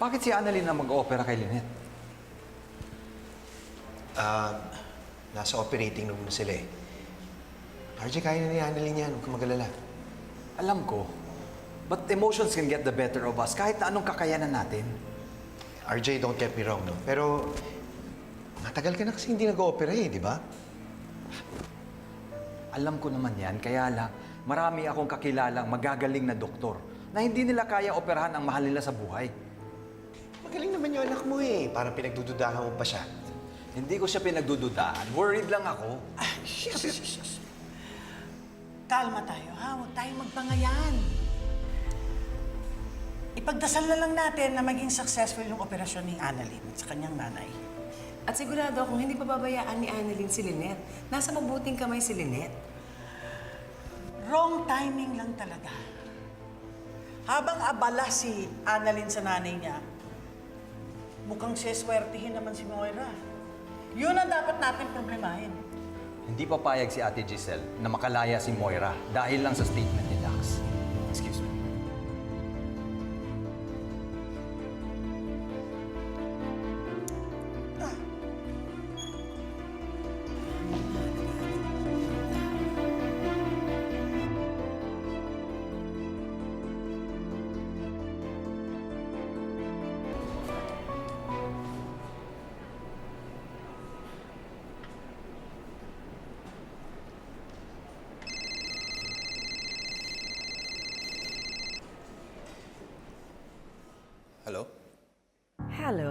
Bakit si Annalyn na mag-opera kay Lynette? Ah, nasa operating room na sila eh. RJ, kaya na ni Annalyn yan. Huwag kang magalala. Alam ko. But emotions can get the better of us kahit na anong kakayanan natin. RJ, don't get me wrong, no? Pero, matagal ka na kasi hindi nag-opera eh, di ba? Alam ko naman yan, kaya lang marami akong kakilalang magagaling na doktor na hindi nila kaya operahan ang mahal nila sa buhay. Magaling naman yung anak mo eh. Parang pinagdududahan mo pa siya. Hindi ko siya pinagdududaan. Worried lang ako. Kalma tayo, ha? Huwag tayong magbangayan. Ipagdasal na lang natin na maging successful yung operasyon ni Annalyn at sa kanyang nanay. At sigurado akong hindi pababayaan ni Annalyn si Lynette. Nasa mabuting kamay si Lynette. Wrong timing lang talaga. Habang abala si Annalyn sa nanay niya, mukhang seswertihin naman si Moira. Yun ang dapat natin problemahin. Hindi papayag si Ate Giselle na makalaya si Moira dahil lang sa statement ni Dax. Excuse me.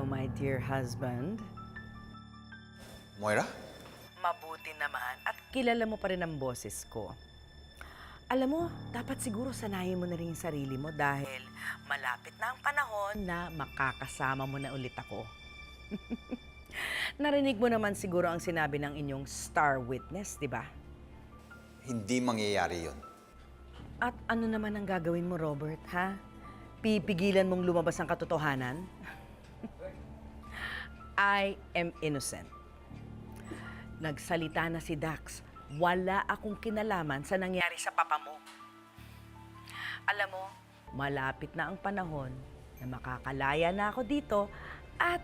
My dear husband. Moira? Mabuti naman at kilala mo pa rin ang boses ko. Alam mo, dapat siguro sanayin mo na rin yung sarili mo dahil malapit na ang panahon na makakasama mo na ulit ako. Narinig mo naman siguro ang sinabi ng inyong star witness, di ba? Hindi mangyayari yon. At ano naman ang gagawin mo, Robert, ha? Pipigilan mong lumabas ang katotohanan? I am innocent. Nagsalita na si Dax. Wala akong kinalaman sa nangyari sa papa mo. Alam mo, malapit na ang panahon na makakalaya na ako dito at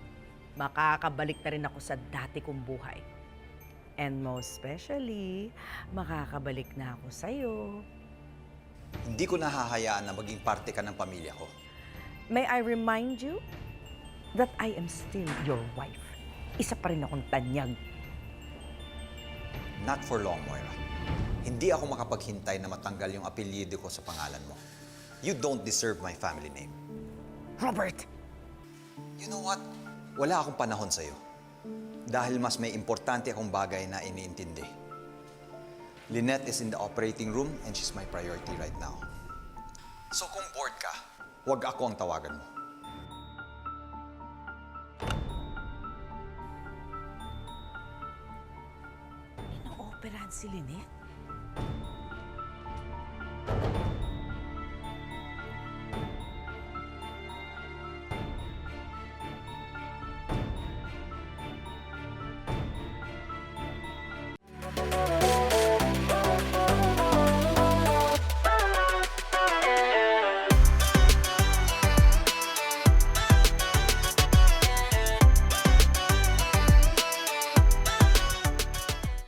makakabalik na rin ako sa dati kong buhay. And most especially, makakabalik na ako sa'yo. Hindi ko nahahayaan na maging parte ka ng pamilya ko. May I remind you that I am still your wife. Isa pa rin akong tanyag. Not for long, Moira. Hindi ako makapaghintay na matanggal yung apelyido ko sa pangalan mo. You don't deserve my family name. Robert! You know what? Wala akong panahon sa'yo. Dahil mas may importante akong bagay na iniintindi. Lynette is in the operating room and she's my priority right now. So kung bored ka, huwag ako ang tawagan mo. si Lynette?